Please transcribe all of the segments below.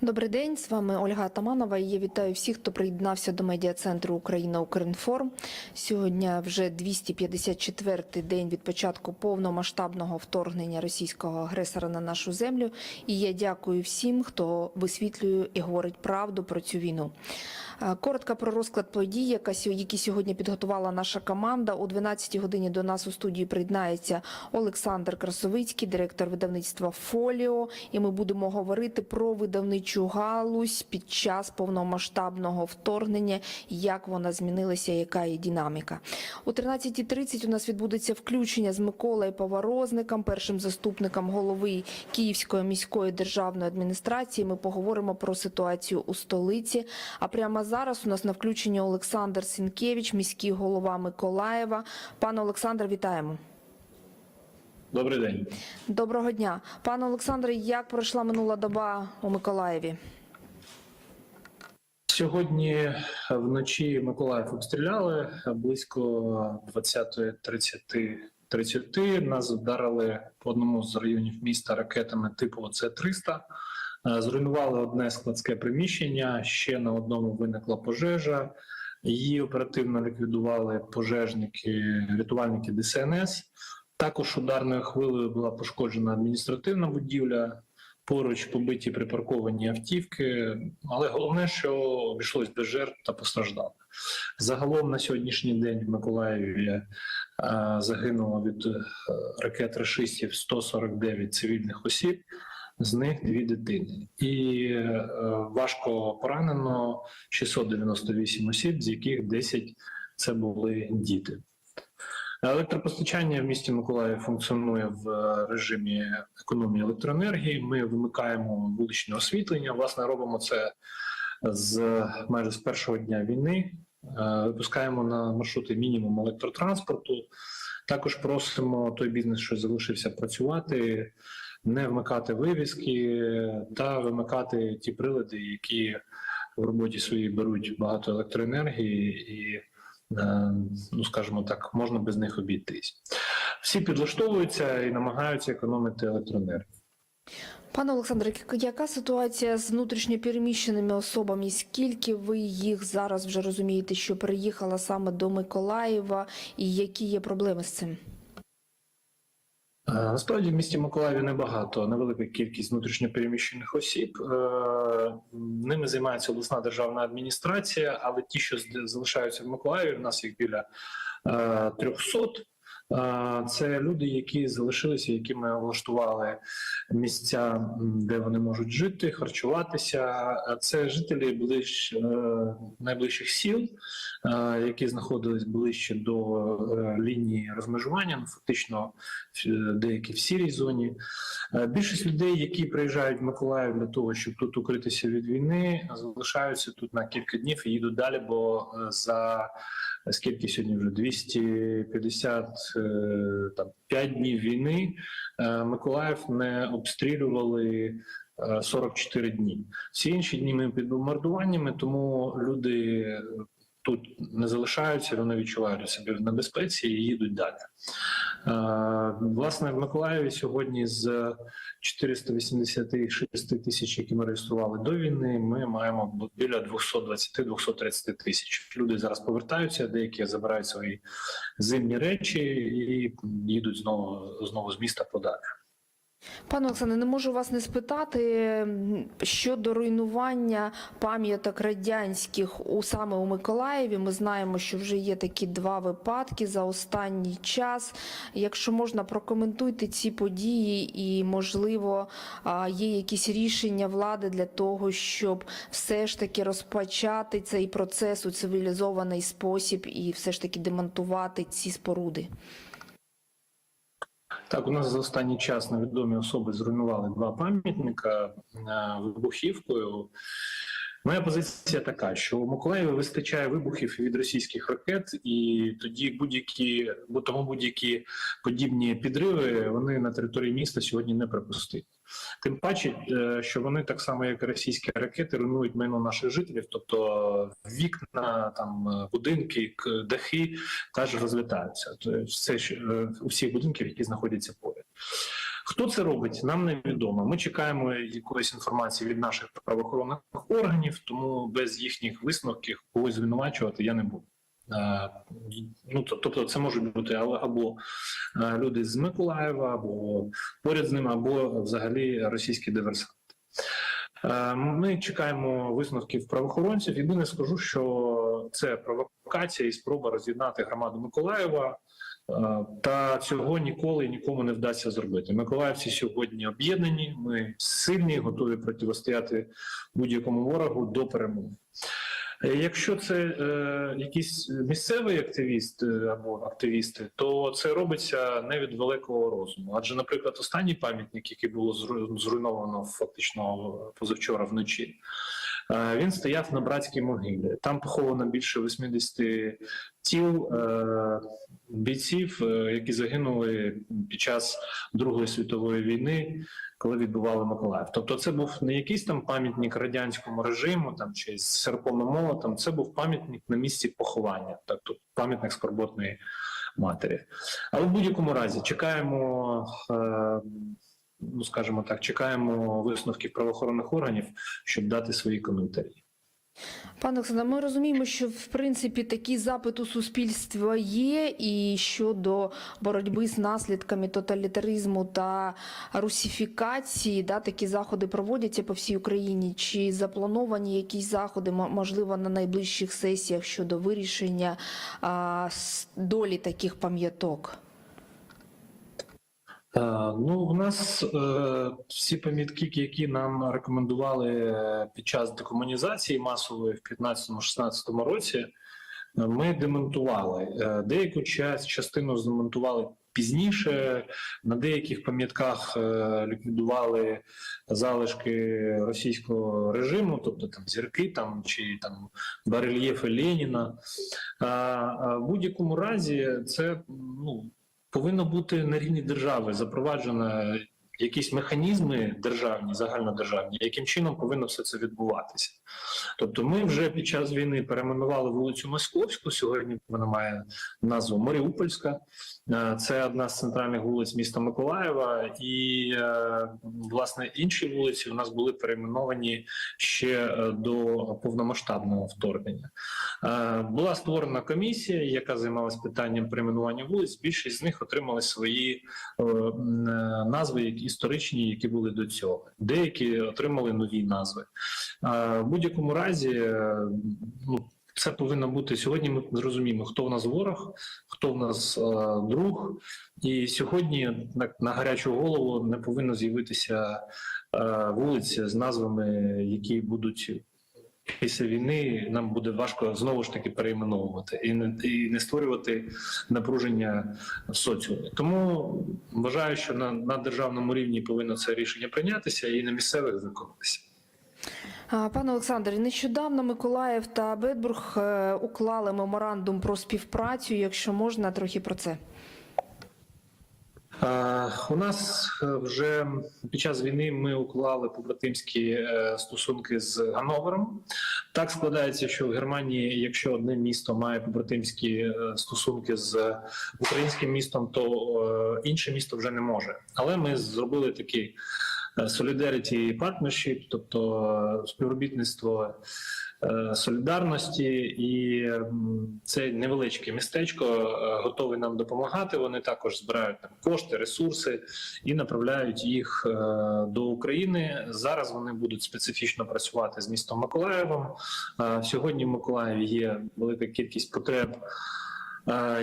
Добрий день, з вами Ольга Атаманова. Я вітаю всіх, хто приєднався до медіа-центру Україна Укрінформ. Сьогодні вже 254-й день від початку повномасштабного вторгнення російського агресора на нашу землю. І я дякую всім, хто висвітлює і говорить правду про цю війну. Е, Коротко про розклад подій, яка які сьогодні підготувала наша команда. О 12 годині до нас у студії приєднається Олександр Красовицький, директор видавництва Фоліо. І ми будемо говорити про видавничу галузь під час повномасштабного вторгнення, як вона змінилася, яка є динаміка. О 13.30 у нас відбудеться включення з Миколою Поворозником, першим заступником голови Київської міської державної адміністрації. Ми поговоримо про ситуацію у столиці. А прямо зараз у нас на включенні Олександр Сінкевич, міський голова Миколаєва. Пане Олександр, вітаємо. Добрий день. Доброго дня, пане Олександре. Як пройшла минула доба у Миколаєві? Сьогодні вночі Миколаїв обстріляли близько 20.30 30 нас вдарили по одному з районів міста ракетами типу С-300. Е, Зруйнували одне складське приміщення. Ще на одному виникла пожежа. Її оперативно ліквідували пожежники, рятувальники ДСНС. Також ударною хвилею була пошкоджена адміністративна будівля. Поруч побиті припарковані автівки, але головне, що обійшлось без жертв та постраждалих. Загалом на сьогоднішній день в Миколаєві е, загинуло від е, ракет рашистів 149 цивільних осіб, з них дві дитини, і е, важко поранено 698 осіб, з яких 10 це були діти. Електропостачання в місті Миколаїв функціонує в е, режимі економії електроенергії. Ми вимикаємо вуличне освітлення. Власне, робимо це з майже з першого дня війни. Е, Випускаємо на маршрути мінімум електротранспорту. Також просимо той бізнес, що залишився працювати, не вмикати вивіски та вимикати ті прилади, які в роботі своїй беруть багато електроенергії і ну скажімо так, можна без них обійтись. Всі підлаштовуються і намагаються економити електроенергію. Пане Олександре, яка- ситуація з внутрішньопереміщеними особами? Скільки ви їх зараз вже розумієте, що приїхала саме до Миколаєва, і які є проблеми з цим? Е, Насправді в місті Миколаєві небагато, невелика кількість внутрішньопереміщених осіб. Е, Ними займається обласна державна адміністрація, але ті, що залишаються в Миколаєві, в нас їх біля е, 300. Це люди, які залишилися, які ми влаштували місця, де вони можуть жити, харчуватися. Це жителі ближ, е, найближчих сіл, які знаходились ближче до е, лінії розмежування, ну, фактично е, деякі в сірій зоні. Більшість людей, які приїжджають в Миколаїв для того, щоб тут укритися від війни, залишаються тут на кілька днів і їдуть далі, бо за скільки сьогодні вже 250 е, там 5 днів війни е, Миколаїв не обстрілювали. е, 44 дні. Всі інші дні ми під бомбардуваннями, тому люди тут не залишаються, вони відчувають себе в небезпеці і їдуть далі. Е, Власне, в Миколаєві сьогодні з 486 тисяч, які ми реєстрували до війни, ми маємо біля 220-230 тисяч. Люди зараз повертаються, деякі забирають свої зимні речі і їдуть знову знову з міста подалі. Пане Олександре, не можу вас не спитати щодо руйнування пам'яток радянських у саме у Миколаєві. Ми знаємо, що вже є такі два випадки за останній час. Якщо можна, прокоментуйте ці події, і можливо є якісь рішення влади для того, щоб все ж таки розпочати цей процес у цивілізований спосіб і все ж таки демонтувати ці споруди. Так, у нас за останній час невідомі особи зруйнували два пам'ятника е, вибухівкою. Моя позиція така, що у Миколаєві вистачає вибухів від російських ракет, і тоді будь-які, бо тому будь-які подібні підриви вони на території міста сьогодні не припустить. Тим паче, е, що вони так само, як і російські ракети, руйнують майно наших жителів, тобто вікна, там е, будинки, дахи теж розлітаються. Тобто все е, у будинків, які знаходяться поряд. Хто це робить, нам невідомо. Ми чекаємо якоїсь інформації від наших правоохоронних органів, тому без їхніх висновків когось звинувачувати я не буду. Е, Ну, тобто, це можуть бути або е, люди з Миколаєва, або поряд з ним, або взагалі російські диверсанти. Е, Ми чекаємо висновків правоохоронців. Єдине скажу, що це провокація і спроба роз'єднати громаду Миколаєва. Та цього ніколи нікому не вдасться зробити. Миколаївці сьогодні об'єднані. Ми сильні, готові протистояти будь-якому ворогу до перемоги. Якщо це е, якийсь місцевий активіст е, або активісти, то це робиться не від великого розуму. Адже, наприклад, останній пам'ятник, який було зру- зруйновано фактично позавчора вночі, він стояв на братській могилі. Там поховано більше 80 тіл е, бійців, е, які загинули під час Другої світової війни коли відбували Миколаїв. Тобто, це був не якийсь там пам'ятник радянському режиму, там чи з серпом молотом. Це був пам'ятник на місці поховання, тобто пам'ятник скорботної матері. Але в будь-якому разі чекаємо. Е- Ну, скажімо так, чекаємо висновків правоохоронних органів, щоб дати свої коментарі. Пане Олександре, ми розуміємо, що в принципі такий запит у суспільства є, і щодо боротьби з наслідками тоталітаризму та русифікації, да, такі заходи проводяться по всій Україні. Чи заплановані якісь заходи, мо- можливо, на найближчих сесіях щодо вирішення а, долі таких пам'яток? Е, Ну, в нас е, всі пам'ятки, які нам рекомендували е, під час декомунізації масової в 15-16 році, е, ми демонтували. Деяку час, частину змонтували пізніше. На деяких пам'ятках ліквідували залишки російського режиму, тобто там зірки там чи там барельєфи Леніна. А, а в будь-якому разі це ну повинно бути на рівні держави запроваджено якісь механізми державні, загальнодержавні, яким чином повинно все це відбуватися. Тобто, ми вже під час війни перейменували вулицю Московську. Сьогодні вона має назву Маріупольська. Е, Це одна з центральних вулиць міста Миколаєва, і е, власне інші вулиці у нас були перейменовані ще е, до повномасштабного вторгнення. Була створена комісія, яка займалась питанням перейменування вулиць. Більшість з них отримали свої назви які історичні, які були до цього. Деякі отримали нові назви. Е, В будь-якому разі, е, ну. Це повинно бути сьогодні. Ми зрозуміємо, хто в нас ворог, хто в нас е, друг, і сьогодні на, на гарячу голову не повинно з'явитися е, вулиця з назвами, які будуть після війни. Нам буде важко знову ж таки перейменовувати і не і не створювати напруження в соціумі. Тому вважаю, що на, на державному рівні повинно це рішення прийнятися і на місцевих виконатися. Пане Олександре, нещодавно Миколаїв та Бетбург е, уклали меморандум про співпрацю. Якщо можна, трохи про це. У нас е, вже під час війни ми уклали побратимські е, стосунки з Гановером. Так складається, що в Германії, якщо одне місто має побратимські е, стосунки з українським містом, то інше місто вже не може. Але ми зробили такий solidarity partnership, тобто е, співробітництво е, солідарності, і це невеличке містечко е, готові нам допомагати. Вони також збирають там кошти, ресурси і направляють їх до України. Зараз вони будуть специфічно працювати з містом Миколаєвом. Сьогодні в Миколаєві є велика кількість потреб.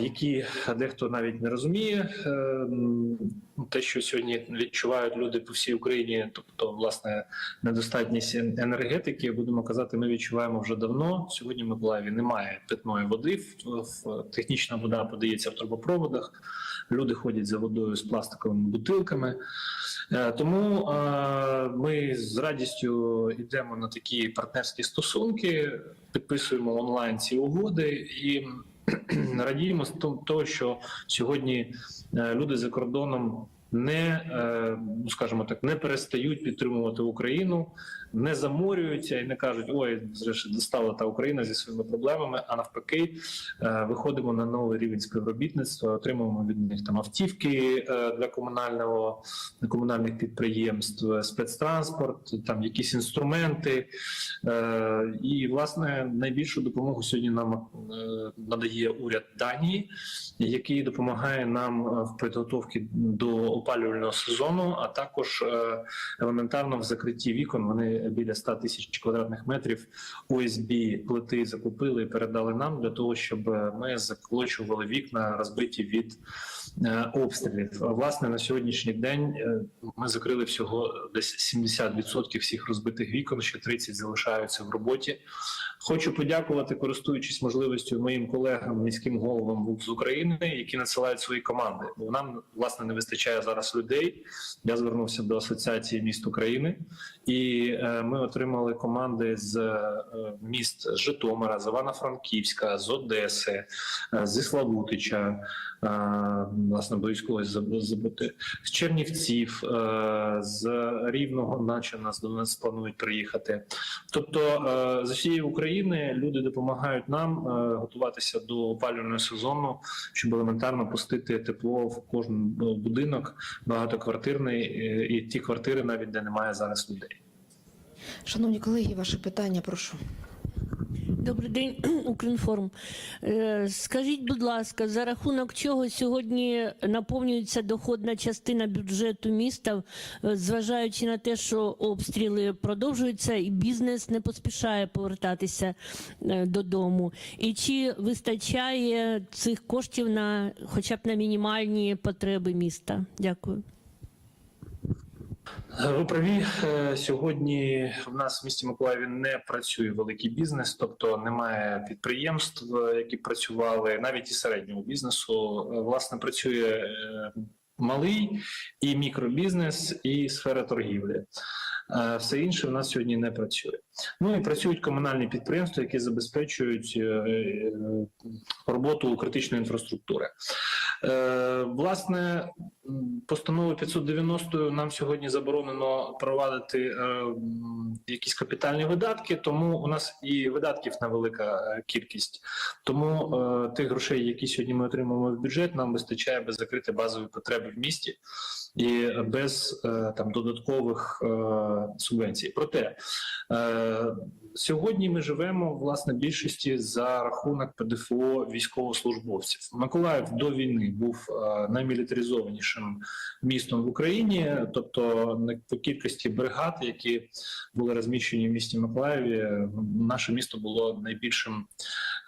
Які дехто навіть не розуміє, Е, те, що сьогодні відчувають люди по всій Україні, тобто власне недостатність енергетики, будемо казати, ми відчуваємо вже давно. Сьогодні в Миколаєві немає питної води. Технічна вода подається в трубопроводах. Люди ходять за водою з пластиковими бутилками. Е, Тому е, ми з радістю йдемо на такі партнерські стосунки, підписуємо онлайн ці угоди і радіємо з то- того, що сьогодні е, люди за кордоном не е, ну, скажімо так, не перестають підтримувати Україну, не заморюються і не кажуть, ой, ж достала та Україна зі своїми проблемами. А навпаки, е, виходимо на новий рівень співробітництва, отримуємо від них там автівки е, для комунального комунальних підприємств, спецтранспорт, там якісь інструменти. І власне найбільшу допомогу сьогодні нам надає уряд Данії, який допомагає нам в підготовці до опалювального сезону, а також е, елементарно в закритті вікон. Вони біля 100 тисяч квадратних метрів ОСБ плити закупили і передали нам для того, щоб е, ми заколочували вікна, розбиті від обстрілів. Власне, на сьогоднішній день е, ми закрили всього десь 70% всіх розбитих вікон, ще 30 залишаються в роботі. Хочу подякувати, користуючись можливістю моїм колегам, міським головам з України, які надсилають свої команди. Бо нам власне не вистачає зараз людей. Я звернувся до асоціації міст України, і е, ми отримали команди з е, міст Житомира, з Івано-Франківська, з Одеси, е, зі Славутича, е, власне близько забути з Чернівців, е, з Рівного, наче нас до нас планують приїхати. Тобто е, з усієї України люди допомагають нам е, готуватися до опалювального сезону, щоб елементарно пустити тепло в кожен будинок багатоквартирний і ті квартири, навіть де немає зараз людей. Шановні колеги, ваше питання, прошу. Добрий день, Укрінформ. Е, Скажіть, будь ласка, за рахунок чого сьогодні наповнюється доходна частина бюджету міста, е, зважаючи на те, що обстріли продовжуються і бізнес не поспішає повертатися е, додому? І чи вистачає цих коштів на хоча б на мінімальні потреби міста? Дякую. Ви праві Е, сьогодні в нас в місті Миколаєві не працює великий бізнес, тобто немає підприємств, е, які працювали навіть і середнього бізнесу. Е, Власне, працює малий і мікробізнес, і сфера торгівлі. Все інше в нас сьогодні не працює. Ну і працюють комунальні підприємства, які забезпечують роботу критичної інфраструктури. Е, Власне, м, постановою 590 нам сьогодні заборонено провадити е, якісь капітальні видатки, тому у нас і видатків невелика е, кількість. Тому тих грошей, які сьогодні ми отримуємо в бюджет, нам вистачає без закрити базові потреби в місті і без там додаткових субвенцій. Проте сьогодні ми живемо власне більшості за рахунок ПДФО військовослужбовців. Миколаїв до війни був е, наймілітаризованішим містом в Україні, тобто по кількості бригад, які були розміщені в місті Миколаєві, наше місто було найбільшим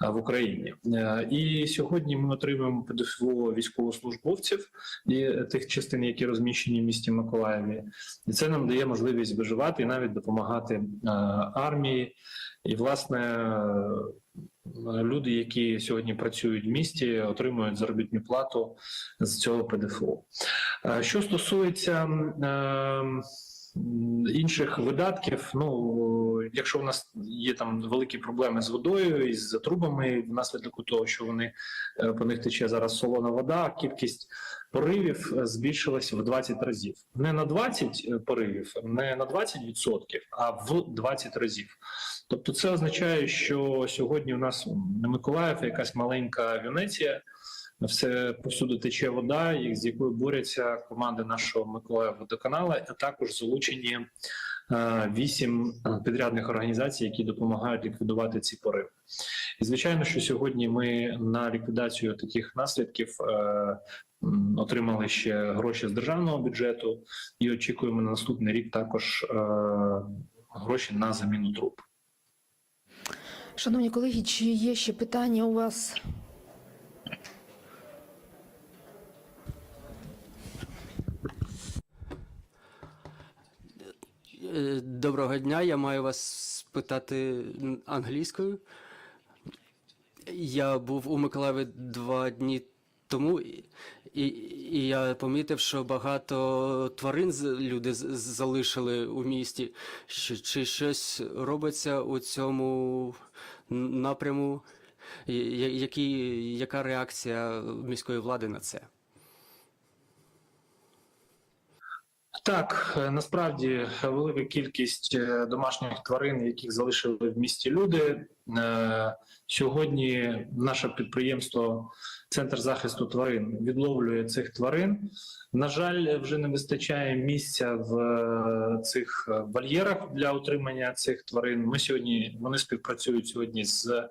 в Україні. Е, І сьогодні ми отримуємо ПДФО військовослужбовців і тих частин, які розміщені в місті Миколаєві, і це нам дає можливість виживати і навіть допомагати е, армії. І власне е, люди, які сьогодні працюють в місті, отримують заробітну плату з цього ПДФО. Е, Що стосується м, е, м, інших видатків, ну якщо у нас є там великі проблеми з водою і з трубами, внаслідок того, що вони е, по них тече зараз солона вода, кількість поривів е, збільшилась в 20 разів. Не на 20 поривів, не на 20%, а в 20 разів. Тобто, це означає, що сьогодні у нас не Миколаїв, якась маленька Венеція. Все повсюди тече вода, з якою борються команди нашого Миколаїв водоканала, а також залучені е, вісім е, підрядних організацій, які допомагають ліквідувати ці пориви. І звичайно, що сьогодні ми на ліквідацію таких наслідків е, отримали ще гроші з державного бюджету і очікуємо на наступний рік також гроші на заміну труб. Шановні колеги, чи є ще питання у вас? Доброго дня, я маю вас спитати англійською. Я був у Миколаєві два дні тому, і, і, я помітив, що багато тварин люди залишили у місті. Чи, чи щось робиться у цьому напряму? Які, яка реакція міської влади на це? Так, е, насправді велика кількість е, домашніх тварин, яких залишили в місті люди. Е, Сьогодні наше підприємство Центр захисту тварин відловлює цих тварин. На жаль, вже не вистачає місця в е, цих е, вольєрах для утримання цих тварин. Ми сьогодні вони співпрацюють сьогодні з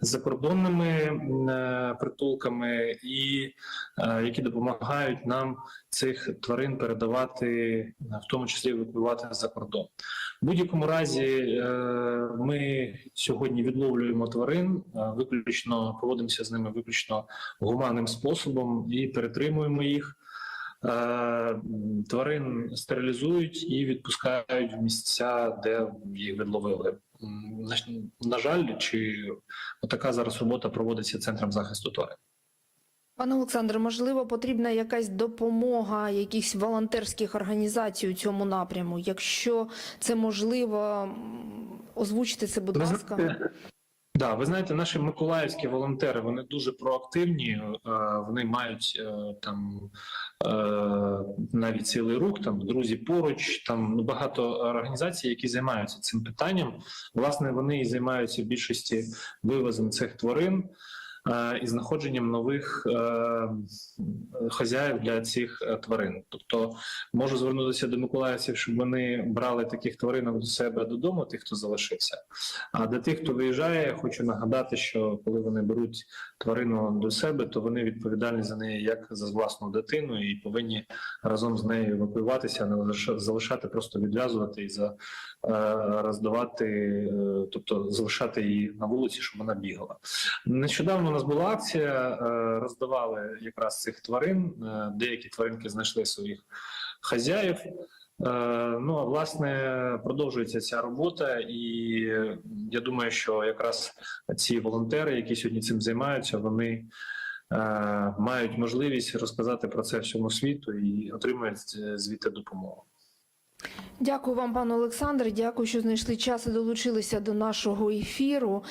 закордонними е, притулками, і які допомагають нам цих тварин передавати, в тому числі евакуювати за кордон. В будь-якому разі е, ми сьогодні відловлюємо тварин, е, виключно поводимося з ними виключно гуманним способом і перетримуємо їх. Е, Тварин стерилізують і відпускають в місця, де їх відловили. На, жаль, чи отака зараз робота проводиться центром захисту тварин. Пане Олександре, можливо, потрібна якась допомога якихось волонтерських організацій у цьому напряму. Якщо це можливо, озвучте це, будь ласка. Да, ви знаєте, наші миколаївські волонтери вони дуже проактивні. е, Вони мають е, там е, навіть цілий рух, там друзі поруч. Там ну, багато організацій, які займаються цим питанням. Власне, вони і займаються в більшості вивозом цих тварин і знаходженням нових е, хазяїв для цих е, тварин. Тобто можу звернутися до миколаївців, щоб вони брали таких тваринок до себе додому, тих, хто залишився. А для тих, хто виїжджає, я хочу нагадати, що коли вони беруть тварину до себе, то вони відповідальні за неї як за власну дитину і повинні разом з нею евакуюватися, а не залишати, просто відв'язувати і за е, роздавати, е, тобто залишати її на вулиці, щоб вона бігала. Нещодавно нас була акція, е, роздавали якраз цих тварин. Е, Деякі тваринки знайшли своїх хазяїв. Е, Ну а власне продовжується ця робота, і я думаю, що якраз ці волонтери, які сьогодні цим займаються, вони мають можливість розказати про це всьому світу і отримують звідти допомогу. Дякую вам, пане Олександре. Дякую, що знайшли час і долучилися до нашого ефіру.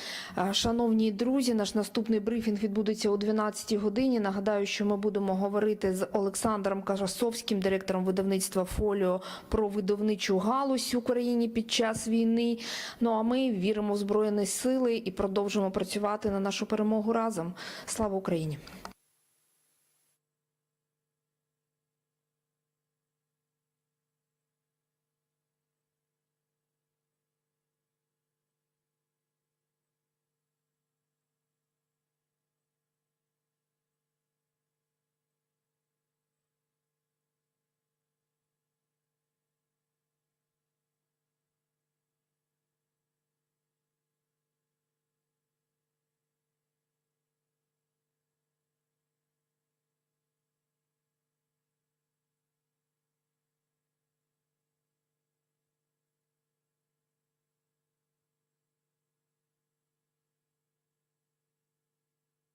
Шановні друзі, наш наступний брифінг відбудеться о 12 годині. Нагадаю, що ми будемо говорити з Олександром Кажасовським, директором видавництва Фоліо, про видавничу галузь в Україні під час війни. Ну а ми віримо в збройні сили і продовжимо працювати на нашу перемогу разом. Слава Україні!